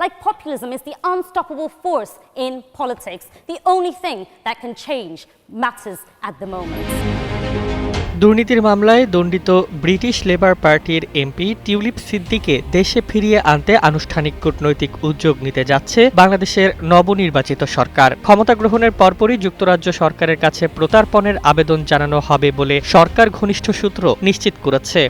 like populism is the unstoppable force in politics, the only thing that can change matters at the moment. দুর্নীতির মামলায় দণ্ডিত British Labour পার্টির MP Tulip সিদ্দিকে দেশে ফিরিয়ে আনতে আনুষ্ঠানিক কূটনৈতিক উদ্যোগ নিতে যাচ্ছে বাংলাদেশের নবনির্বাচিত সরকার ক্ষমতা গ্রহণের পরপরই যুক্তরাজ্য সরকারের কাছে প্রতার্পণের আবেদন জানানো হবে বলে সরকার ঘনিষ্ঠ সূত্র নিশ্চিত করেছে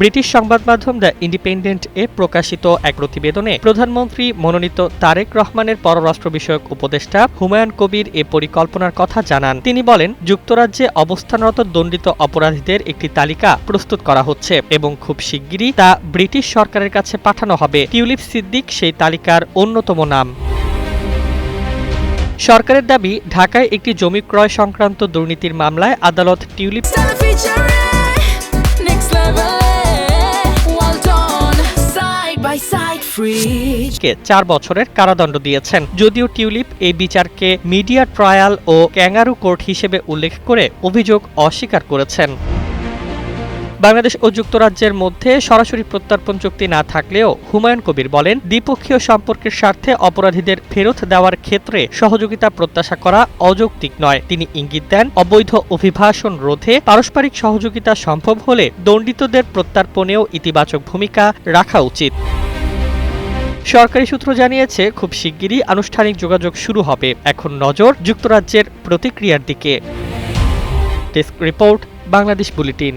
ব্রিটিশ সংবাদ মাধ্যম দ্য ইন্ডিপেন্ডেন্ট এ প্রকাশিত এক প্রতিবেদনে প্রধানমন্ত্রী মনোনীত তারেক রহমানের পররাষ্ট্র বিষয়ক উপদেষ্টা হুমায়ুন কবির এ পরিকল্পনার কথা জানান। তিনি বলেন, যুক্তরাজ্যে অবস্থানরত দণ্ডিত অপরাধীদের একটি তালিকা প্রস্তুত করা হচ্ছে এবং খুব শিগগিরই তা ব্রিটিশ সরকারের কাছে পাঠানো হবে। টিউলিপ সিদ্দিক সেই তালিকার অন্যতম নাম। সরকারের দাবি, ঢাকায় একটি জমি ক্রয় সংক্রান্ত দুর্নীতির মামলায় আদালত টিউলিপ চার বছরের কারাদণ্ড দিয়েছেন। যদিও টিউলিপ এই বিচারকে মিডিয়া ট্রায়াল ও ক্যাঙ্গারু কোর্ট হিসেবে উল্লেখ করে অভিযোগ অস্বীকার করেছেন। বাংলাদেশ ও যুক্তরাজ্যের মধ্যে সরাসরি প্রত্যর্পণ চুক্তি না থাকলেও হুমায়ুন কবির বলেন, দ্বিপক্ষীয় সম্পর্কের স্বার্থে অপরাধীদের ফেরত দেওয়ার ক্ষেত্রে সহযোগিতা প্রত্যাশা করা অযৌক্তিক নয়। তিনি ইঙ্গিত দেন, অবৈধ অভিভাষণ রোধে পারস্পরিক সহযোগিতা সম্ভব হলে দণ্ডিতদের প্রত্যর্পণেও ইতিবাচক ভূমিকা রাখা উচিত। সরকারি সূত্র জানিয়েছে, খুব শিগগিরই আনুষ্ঠানিক যোগাযোগ শুরু হবে। এখন নজর যুক্তরাজ্যের প্রতিক্রিয়ার দিকে। Desk report, Bangladesh bulletin.